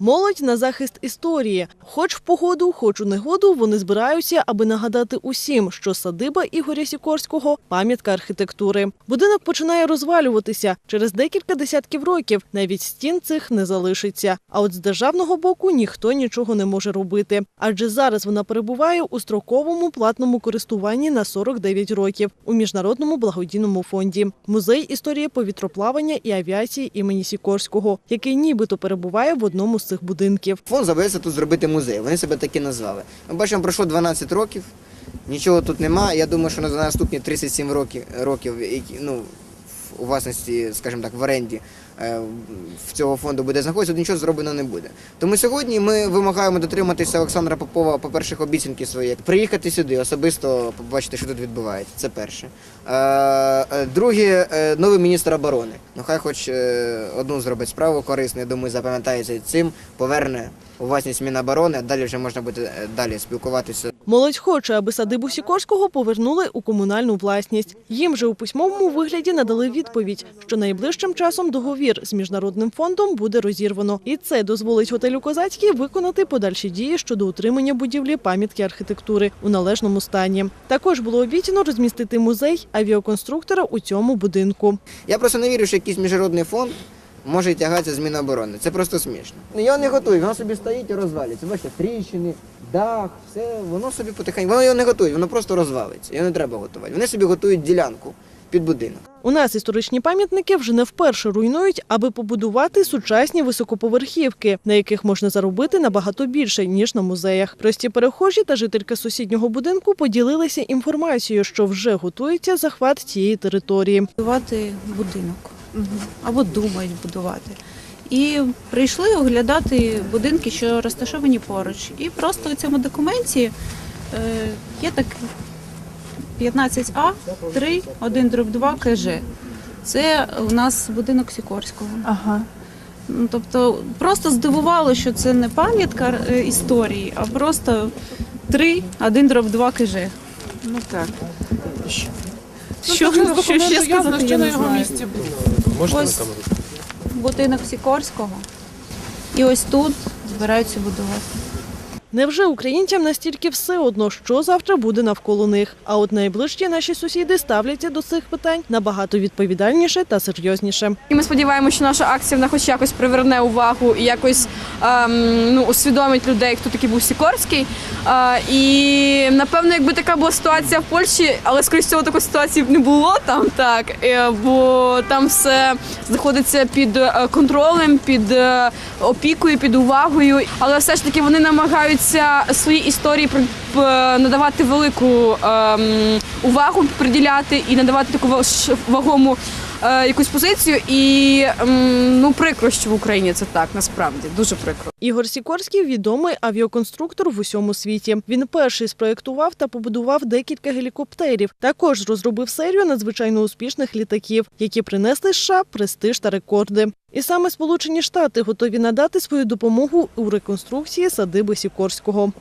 Молодь на захист історії. Хоч в погоду, хоч у негоду, вони збираються, аби нагадати усім, що садиба Ігоря Сікорського пам'ятка архітектури. Будинок починає розвалюватися. Через декілька десятків років навіть стін цих не залишиться. А от з державного боку ніхто нічого не може робити. Адже зараз вона перебуває у строковому платному користуванні на 49 років у міжнародному благодійному фонді. Музей історії повітроплавання і авіації імені Сікорського, який нібито перебуває в одному цих будинків. Фонд зобов'язався тут зробити музей. Вони себе таки назвали. Ми бачимо, пройшло 12 років, нічого тут немає. Я думаю, що на наступні 37 років, років ну, у власності, скажімо так, в оренді е, в цього фонду буде знаходитися, нічого зроблено не буде. Тому сьогодні ми вимагаємо дотриматися Олександра Попова по перших обіцянки свої. Приїхати сюди, особисто побачити, що тут відбувається. Це перше. Е, е, Друге, новий міністр оборони. Ну хай хоч одну зробить справу корисну, я думаю, запам'ятається цим, поверне у власність Міноборони, а далі вже можна буде далі спілкуватися. Молодь хоче, аби садибу Сікорського повернули у комунальну власність. Їм же у письмовому вигляді надали відповідь, що найближчим часом договір з міжнародним фондом буде розірвано, і це дозволить готелю Козацький виконати подальші дії щодо утримання будівлі пам'ятки архітектури у належному стані. Також було обіцяно розмістити музей авіаконструктора у цьому будинку. Я просто не вірю, що якийсь міжнародний фонд може тягатися з Міноборони. Це просто смішно. Ну його не готують, воно собі стоїть і розвалюється. Бачите, тріщини, дах, все, воно собі потихеньку. Воно його не готують, воно просто розвалиться. Його не треба готувати. Вони собі готують ділянку під будинок. У нас історичні пам'ятники вже не вперше руйнують, аби побудувати сучасні високоповерхівки, на яких можна заробити набагато більше ніж на музеях. Прості перехожі та жителька сусіднього будинку поділилися інформацією, що вже готується захват цієї території. будувати будинок або думають будувати. І прийшли оглядати будинки, що розташовані поруч. І просто у цьому документі е, є так 15А 3 1 дроб 2 КЖ. Це у нас будинок Сікорського. Ага. Ну, Тобто просто здивувало, що це не пам'ятка е, історії, а просто 3 1 дроб 2 КЖ. Ну так. Що, Ну, що, що ще сказати, я на не його знаю. місці було. Ось будинок Сікорського. І ось тут збираються будувати. Невже українцям настільки все одно, що завтра буде навколо них? А от найближчі наші сусіди ставляться до цих питань набагато відповідальніше та серйозніше. І ми сподіваємося, що наша акція вона хоч якось приверне увагу і якось ем, ну, усвідомить людей, хто такий був Сікорський. Е, і напевно, якби така була ситуація в Польщі, але скоріш всього такої ситуації не було там, так е, бо там все знаходиться під е, контролем, під е, опікою, під увагою. Але все ж таки вони намагаються своїй історії надавати велику ем, увагу, приділяти і надавати таку вагому е, якусь позицію. І ем, ну прикро, що в Україні це так насправді дуже прикро. Ігор Сікорський відомий авіаконструктор в усьому світі. Він перший спроєктував та побудував декілька гелікоптерів. Також розробив серію надзвичайно успішних літаків, які принесли США престиж та рекорди. І саме Сполучені Штати готові надати свою допомогу у реконструкції садиби Сікорського.